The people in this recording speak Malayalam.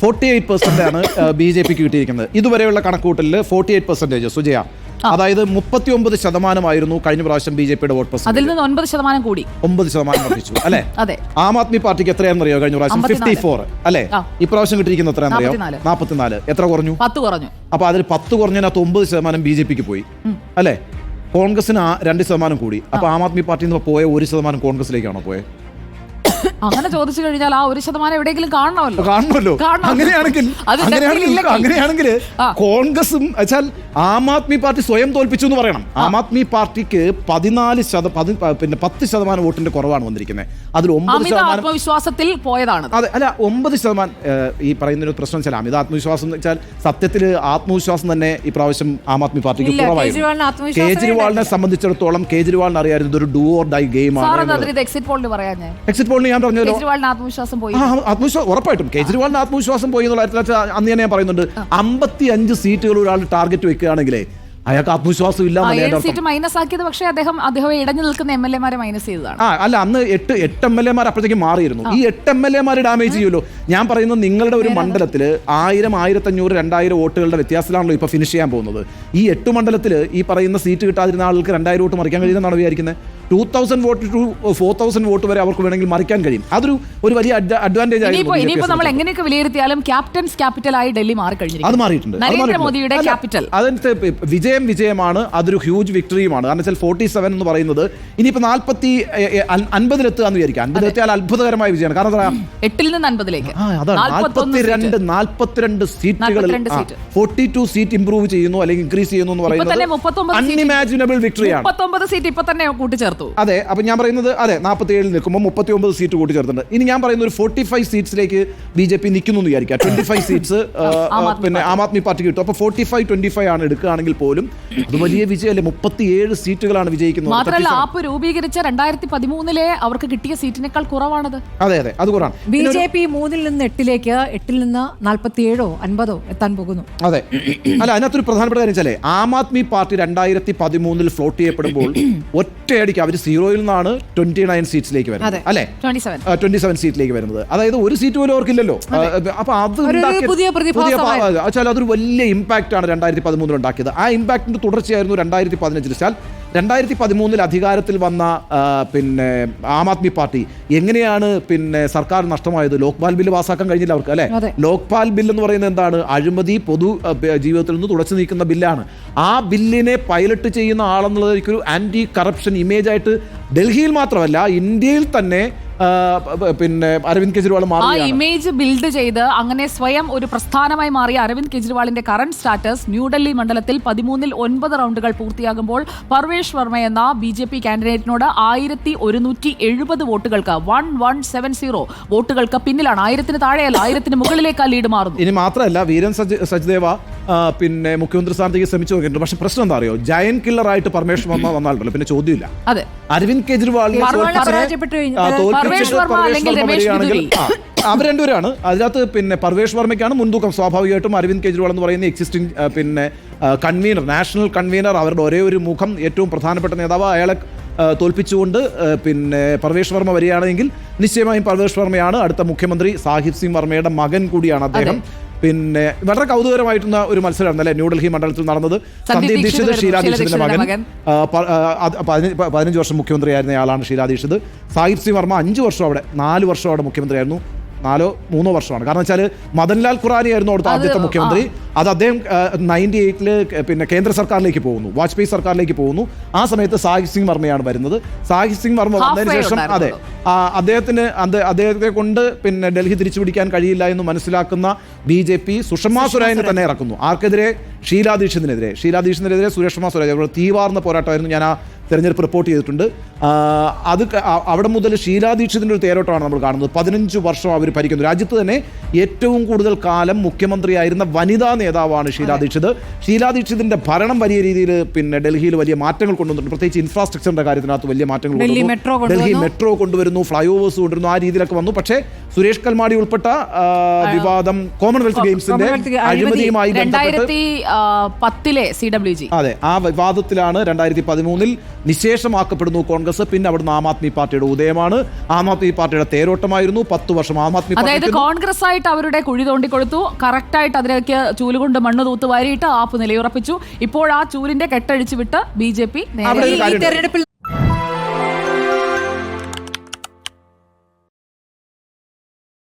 ഫോർട്ടി എയ്റ്റ് പെർസെന്റ് ആണ് ബി ജെ പിക്ക് കിട്ടിയിരിക്കുന്നത്. ഇതുവരെയുള്ള കണക്കൂട്ടലിൽ ഫോർട്ടി എയ്റ്റ് പെർസെന്റേജ് സുജയ. അതായത് മുപ്പത്തി ഒമ്പത് ശതമാനമായിരുന്നു കഴിഞ്ഞ പ്രാവശ്യം ബി ജെ പിയുടെ വോട്ട് അതിൽ നിന്ന് ഒൻപത് ശതമാനം കൂടി. ഒമ്പത് ശതമാനം വർദ്ധിച്ചു അല്ലെ? അതെ. ആം ആദ്മി പാർട്ടിക്ക് എത്രയാണെന്ന് അറിയോ കഴിഞ്ഞ പ്രാവശ്യം? ഫിഫ്റ്റി. ഫോർ അല്ലെ. ഇപ്രാവശ്യം കിട്ടിയിരിക്കുന്ന എത്രയാണെന്ന് അറിയോ. നാൽപ്പത്തിനാല് എത്ര കുറഞ്ഞു? പത്ത് കുറഞ്ഞു. അപ്പൊ അതിൽ പത്ത് കുറഞ്ഞതിനകത്ത് ഒമ്പത് ശതമാനം ബി ജെ പിക്ക് പോയി അല്ലെ? കോൺഗ്രസിന് രണ്ട് ശതമാനം കൂടി. അപ്പൊ ആം. ആദ്മി പാർട്ടിയിൽ നിന്ന് പോയ ഒരു ശതമാനം കോൺഗ്രസിലേക്കാണോ പോയത് അങ്ങനെ ചോദിച്ചു കഴിഞ്ഞാൽ ആ ഒരു ശതമാനം എവിടെയെങ്കിലും കാണണമല്ലോ. കാണണമല്ലോ അങ്ങനെയാണെങ്കിൽ അങ്ങനെയാണെങ്കിൽ അങ്ങനെയാണെങ്കിൽ കോൺഗ്രസും വെച്ചാൽ ആം ആദ്മി പാർട്ടി സ്വയം തോൽപ്പിച്ചു എന്ന് പറയണം. ആം. ആദ്മി പാർട്ടിക്ക് പതിനാല് പിന്നെ പത്ത് ശതമാനം വോട്ടിന്റെ കുറവാണ് വന്നിരിക്കുന്നത്. അതിൽ ഒമ്പത് ശതമാനം ആത്മവിശ്വാസത്തിൽ പോയതാണ്. അതെ അല്ല ഒമ്പത് ശതമാനം ഈ പറയുന്ന ഒരു പ്രശ്നം വെച്ചാൽ അമിത ആത്മവിശ്വാസം എന്ന് വെച്ചാൽ സത്യത്തിൽ ആത്മവിശ്വാസം തന്നെ ഈ പ്രാവശ്യം ആം ആദ്മി പാർട്ടിക്ക് കുറവായിരുന്നു. കേജ്രിവാളിന്. സംബന്ധിച്ചിടത്തോളം കേജ്രിവാളിന് അറിയാതെ ഇതൊരു ഡൂ ഓർ ഡൈ ഗെയിം സാറെന്താ ആണ് അതിന് എക്സിറ്റ് പോളിൽ പറയാൻ ഞാൻ എക്സിറ്റ് പോളിന് ഞാൻ പറഞ്ഞല്ലോ. ആത്മവിശ്വാസം ഉറപ്പായിട്ടും. കേജ്രിവാളിന് ആത്മവിശ്വാസം പോയി എന്നുള്ള കാര്യത്തിൽ അന്ന് തന്നെ ഞാൻ പറയുന്നുണ്ട്. അമ്പത്തി അഞ്ച് സീറ്റുകൾ ഒരാൾ ടാർഗറ്റ് വെക്കുകയാണെങ്കിലേ അയാൾക്ക് ആത്മവിശ്വാസം ഇല്ല. സീറ്റ് മൈനസ് ആക്കിയത് പക്ഷേ അദ്ദേഹം അദ്ദേഹം ഇടഞ്ഞു നിൽക്കുന്ന എം എൽ എമാരെ മൈനസ് ചെയ്തതാണ്. ആ അല്ല അന്ന് എട്ട് എട്ട് എം എൽ എമാർ അപ്പോഴത്തേക്ക് മാറിയിരുന്നു. ഈ എട്ട് എം എൽ എമാർ ഡാമേജ് ചെയ്യുമല്ലോ. ഞാൻ പറയുന്നത് നിങ്ങളുടെ ഒരു മണ്ഡലത്തിൽ ആയിരം ആയിരത്തഞ്ഞൂറ് രണ്ടായിരം വോട്ടുകളുടെ വ്യത്യാസത്തിലാണല്ലോ ഇപ്പോൾ ഫിനിഷ് ചെയ്യാൻ പോകുന്നത്. ഈ എട്ട് മണ്ഡലത്തിൽ ഈ പറയുന്ന സീറ്റ് കിട്ടാതിരുന്ന ആൾക്ക് രണ്ടായിരം വോട്ട് മറിക്കാൻ കഴിയുമെന്നാണ് വിചാരിക്കുന്നത്? Two thousand vote to four thousand vote വരെ അവർക്ക് വേണമെങ്കിൽ മറിക്കാൻ കഴിയും. അതൊരു ഒരു വലിയ അഡ്വാന്റേജ് ആയിരുന്നു നമ്മൾ എങ്ങനെയൊക്കെ വിലയിരുത്തിയാലും ക്യാപ്റ്റൻസ് ക്യാപിറ്റൽ ആയി ഡൽഹി അത് മാറിയിട്ടുണ്ട്. അത് നരേന്ദ്രമോദിയുടെ മാറിയിട്ടുണ്ട്. അല്ല, ക്യാപിറ്റൽ അതിനകത്ത് വിജയം വിജയമാണ് അതൊരു ഹ്യൂജ് വിക്ടറിയുമാണ് കാരണം വെച്ചാൽ ഫോർട്ടി സെവൻ എന്ന് പറയുന്നത് ഇനിയിപ്പോ നാൽപ്പത്തി അൻപതിലെത്തുക എന്ന് വിചാരിക്കാം. അൻപതിലെത്തിയാൽ അത്ഭുതകരമായ വിജയമാണ്. കാരണം എട്ടിൽ നിന്ന് അൻപതിലേക്ക്. നാൽപ്പത്തിരണ്ട്. നാൽപ്പത്തിരണ്ട് സീറ്റുകളിൽ seat. Forty two seat improve ചെയ്യുന്നു അല്ലെങ്കിൽ ഇൻക്രീസ് ചെയ്യുന്നു എന്ന് പറയുന്നത് അൺഇമാജിനബിൾ വിക്ടറിയാണ് സീറ്റ് ഇപ്പൊ തന്നെ കൂട്ടിച്ചേർത്തു. അതെ. അപ്പൊ ഞാൻ പറയുന്നത് അതെ നാൽപ്പത്തി ഏഴിൽ നിൽക്കുമ്പോൾ മുപ്പത്തി ഒമ്പത് സീറ്റ് കൂട്ടി ചേർത്തിട്ടുണ്ട് ഇനി ഞാൻ പറയുന്ന ഒരു ഫോർട്ടി ഫൈവ് സീറ്റ്സിലേക്ക് ബി ജെ പി നിൽക്കുന്നു എന്ന് വിചാരിക്കാം ട്വന്റി ഫൈവ് സീറ്റ്സ് പിന്നെ ആം ആദ്മി പാർട്ടി കിട്ടും. അപ്പൊ ഫോർട്ടി ഫൈവ് ട്വന്റി ഫൈവ് ആണ് എടുക്കുകയാണെങ്കിൽ പോലും അത് വലിയ വിജയമല്ലേ? മുപ്പത്തി ഏഴ് സീറ്റുകളാണ് വിജയിക്കുന്നത്. മാത്രമല്ല 37. ആപ്പ് രൂപീകരിച്ച രണ്ടായിരത്തി പതിമൂന്നിലെ അവർക്ക് കിട്ടിയ സീറ്റിനേക്കാൾ കുറവാണത്. അതെ അതെ അത് കുറവാണ്. ബി ജെ പി മൂന്നിൽ നിന്ന് എട്ടിലേക്ക് എട്ടിൽ നിന്ന് നാൽപ്പത്തി ഏഴോ അൻപതോ എത്താൻ പോകുന്നു. അതെ. അല്ല അതിനകത്തൊരു പ്രധാനപ്പെട്ട കാര്യം വെച്ചാലേ ആം ആദ്മി പാർട്ടി രണ്ടായിരത്തി പതിമൂന്നിൽ ഫ്ലോട്ട് ചെയ്യപ്പെടുമ്പോൾ ഒറ്റയടിക്ക് അവർ സീറോയിൽ നിന്നാണ് ട്വന്റി നയൻ സീറ്റ്സിലേക്ക് വരുന്നത് അല്ലെ? ട്വന്റി സെവൻ സീറ്റിലേക്ക് വരുന്നത്. അതായത് ഒരു സീറ്റ് പോലും അവർക്കില്ലല്ലോ. അപ്പൊ അത് പുതിയ വെച്ചാൽ അതൊരു വലിയ ഇമ്പാക്റ്റ് ആണ് രണ്ടായിരത്തി പതിമൂന്നിൽ ഉണ്ടാക്കിയത്. ആ ഇമ്പാക്റ്റിന്റെ തുടർച്ചയായിരുന്നു രണ്ടായിരത്തി പതിനഞ്ചിൽ. വെച്ചാൽ രണ്ടായിരത്തി പതിമൂന്നിൽ അധികാരത്തിൽ വന്ന പിന്നെ ആം ആദ്മി പാർട്ടി എങ്ങനെയാണ് പിന്നെ സർക്കാർ നഷ്ടമായത്? ലോക്പാൽ ബില്ല് പാസ്സാക്കാൻ കഴിഞ്ഞില്ല അവർക്ക് അല്ലെ? ലോക്പാൽ ബില്ല് എന്ന് പറയുന്നത് എന്താണ്? അഴിമതി പൊതു ജീവിതത്തിൽ നിന്ന് തുടച്ചു നീക്കുന്ന ബില്ലാണ്. ആ ബില്ലിനെ പൈലറ്റ് ചെയ്യുന്ന ആളെന്നുള്ളത് ഒരു ആന്റി കറപ്ഷൻ ഇമേജ് ആയിട്ട് ഡൽഹിയിൽ മാത്രമല്ല ഇന്ത്യയിൽ തന്നെ പിന്നെ അരവിന്ദ് കെജ്രിവാൾ ആ ഇമേജ് ബിൽഡ് ചെയ്ത് അങ്ങനെ സ്വയം ഒരു പ്രസ്ഥാനമായി മാറിയ അരവിന്ദ് കെജ്രിവാളിന്റെ കറന്റ് സ്റ്റാറ്റസ് ന്യൂഡൽഹി മണ്ഡലത്തിൽ പതിമൂന്നിൽ ഒൻപത് റൗണ്ടുകൾ പൂർത്തിയാകുമ്പോൾ പർവേഷ് വർമ്മ എന്ന ബി ജെ പി കാൻഡിഡേറ്റിനോട് ആയിരത്തി ഒരുന്നൂറ്റി എഴുപത് വോട്ടുകൾക്ക് വൺ വൺ സെവൻ സീറോ വോട്ടുകൾക്ക് പിന്നിലാണ്. ആയിരത്തിന് താഴെയല്ല ആയിരത്തിന് മുകളിലേക്ക് ആ ലീഡ് മാറുന്നു. ഇനി മാത്രമല്ല വീരൻ സജ് സജ്ദേവ പിന്നെ മുഖ്യമന്ത്രി സ്ഥാനത്തേക്ക് ശ്രമിച്ചു നോക്കിയിട്ടുണ്ട്. പക്ഷെ പ്രശ്നം എന്താ അറിയോ? ജയൻ കില്ലറായിട്ട് പർമേഷ് വർമ്മ വന്നാൽ പിന്നെ ചോദ്യമില്ല. അതെ. അരവിന്ദ് കെജ്രിവാളിനെ തോൽപ്പിച്ച് പർവേഷ് വർമ്മ അല്ലെങ്കിൽ രമേശ് വരികയാണെങ്കിൽ. അവർ രണ്ടുപേരാണ്. അതിനകത്ത് പിന്നെ പർവേഷ് വർമ്മയ്ക്കാണ് മുൻതൂക്കം. സ്വാഭാവികമായിട്ടും അരവിന്ദ് കെജ്രിവാൾ എന്ന് പറയുന്ന എക്സിസ്റ്റിംഗ് പിന്നെ കൺവീനർ നാഷണൽ കൺവീനർ അവരുടെ ഒരേ ഒരു മുഖം ഏറ്റവും പ്രധാനപ്പെട്ട നേതാവ് അയാളെ തോൽപ്പിച്ചുകൊണ്ട് പിന്നെ പർവേഷ് വർമ്മ വരികയാണെങ്കിൽ നിശ്ചയമായും പർവേഷ് വർമ്മയാണ്. അടുത്ത മുഖ്യമന്ത്രി സാഹിബ് സിംഗ് വർമ്മയുടെ മകൻ കൂടിയാണ് അദ്ദേഹം. പിന്നെ വളരെ കൗതുകരമായിട്ടുള്ള ഒരു മത്സരമാണ് അല്ലെ? ന്യൂഡൽഹി മണ്ഡലത്തിൽ നടന്നത്. സന്ദീപ് ദീക്ഷിത്. ഷീലാ ദീക്ഷിതിന്റെ മകൻ. പതിനഞ്ച് വർഷം മുഖ്യമന്ത്രിയായിരുന്ന ആളാണ് ഷീലാ ദീക്ഷിത്. സാഹിബ് സി വർമ്മ അഞ്ച് വർഷം അവിടെ നാല് വർഷം അവിടെ മുഖ്യമന്ത്രിയായിരുന്നു. നാലോ മൂന്നോ വർഷമാണ്. കാരണം വെച്ചാൽ മദൻലാൽ ഖുറാനി ആയിരുന്നു അവിടുത്തെ ആദ്യത്തെ മുഖ്യമന്ത്രി. അത് അദ്ദേഹം നയന്റി എയ്റ്റിൽ പിന്നെ കേന്ദ്ര സർക്കാരിലേക്ക് പോകുന്നു. വാജ്പേയി സർക്കാരിലേക്ക് പോകുന്നു. ആ സമയത്ത് സാഹിബ് സിംഗ് വർമ്മയാണ് വരുന്നത്. സാഹിബ് സിംഗ് വർമ്മ വന്നതിന് ശേഷം അതെ അദ്ദേഹത്തിന് അത് അദ്ദേഹത്തെ കൊണ്ട് പിന്നെ ഡൽഹി തിരിച്ചു പിടിക്കാൻ കഴിയില്ല എന്ന് മനസ്സിലാക്കുന്ന ബി ജെ പി സുഷമ സ്വരാജിനെ തന്നെ ഇറക്കുന്നു. ആർക്കെതിരെ? ഷീലാ ദീക്ഷിതിനെതിരെ. ഷീലാ ദീക്ഷിതിനെതിരെ സുഷമ സ്വരാജ്. അവരുടെ തീവാർന്ന പോരാട്ടമായിരുന്നു ഞാൻ ആ തെരഞ്ഞെടുപ്പ് റിപ്പോർട്ട് ചെയ്തിട്ടുണ്ട്. അത് അവിടെ മുതൽ ഷീലാ ദീക്ഷിതിന്റെ ഒരു തേരോട്ടമാണ് നമ്മൾ കാണുന്നത്. പതിനഞ്ച് വർഷം അവർ ഭരിക്കുന്നു. രാജ്യത്ത് തന്നെ ഏറ്റവും കൂടുതൽ കാലം മുഖ്യമന്ത്രിയായിരുന്ന വനിതാ നേതാവാണ് ഷീലാ ദീക്ഷിത്. ഷീലാ ദീക്ഷിതിന്റെ ഭരണം വലിയ രീതിയിൽ പിന്നെ ഡൽഹിയിൽ വലിയ മാറ്റങ്ങൾ കൊണ്ടുവന്നിട്ടുണ്ട്. പ്രത്യേകിച്ച് ഇൻഫ്രാസ്ട്രക്ചറിന്റെ കാര്യത്തിനകത്ത് വലിയ മാറ്റങ്ങൾ ഡൽഹി മെട്രോ കൊണ്ടുവരുന്നു ഫ്ലൈ ഓവേഴ്സ് കൊണ്ടുവരുന്നു ആ രീതിയിലൊക്കെ വന്നു. പക്ഷേ സുരേഷ് കൽമാടി ഉൾപ്പെട്ട വിവാദം കോമൺവെൽത്ത് ഗെയിംസിന്റെ അഴിമതിയുമായി രണ്ടായിരത്തി പത്തിലെ സി ഡബ്ല്യു ജി അതെ ആ വിവാദത്തിലാണ് രണ്ടായിരത്തി പതിമൂന്നിൽ നിശേഷമാക്കപ്പെടുന്നു കോൺഗ്രസ് പിന്നെ അവിടുന്ന് ആം ആദ്മി പാർട്ടിയുടെ ഉദയമാണ്. ആം ആദ്മി പാർട്ടിയുടെ തേരോട്ടമായിരുന്നു പത്ത് വർഷം ആം ആദ്മി അതായത് കോൺഗ്രസ് ആയിട്ട് അവരുടെ കുഴി തോണ്ടിക്കൊടുത്തു കറക്റ്റായിട്ട് അതിലേക്ക് ചൂലുകൊണ്ട് മണ്ണ് തൂത്ത് വാരിയിട്ട് ആപ്പ് നിലയുറപ്പിച്ചു. ഇപ്പോൾ ആ ചൂലിന്റെ കെട്ടഴിച്ചു വിട്ട് ബി ജെ പി. തെരഞ്ഞെടുപ്പിൽ